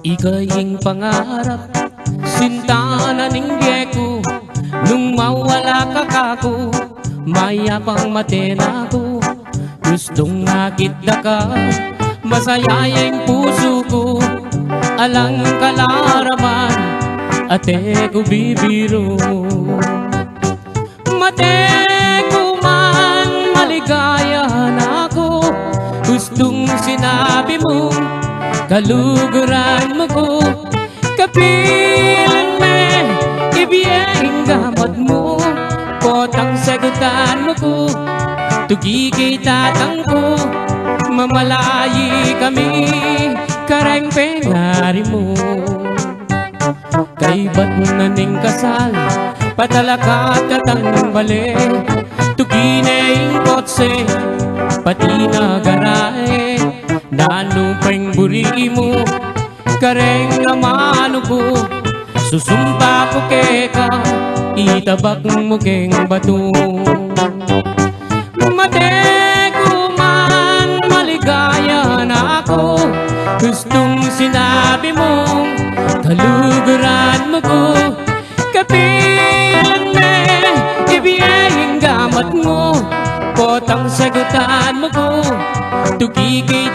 Ika'y pangarap Sinta na ningge ko Nung mawala ka kako Mayapang matena ko Gustong nakita ka Masaya yung puso ko. Alang kalaraman Ate ko bibiro. Mate ko man maligaya na ako. Gustong sinabi mo Kaluguran mo Kapilan me Ibiyeng gamat mo. Potang sagutan mo ko Tugigay tatang ko Mamalayi kami Karang pengari mo. Kay ba't naning kasal Patalakat katang bali Tuginay kotse Pati na garae Nanupeng buri mo Kareng namano ko Susumpa ko keka Itabak mo keng bato. Mate ko man maligaya na ako. Gustong sinabi mo Kaluguran mo ko. Kapilan me Ibiyayang gamat mo. Potang sagutan mo ko Tugigay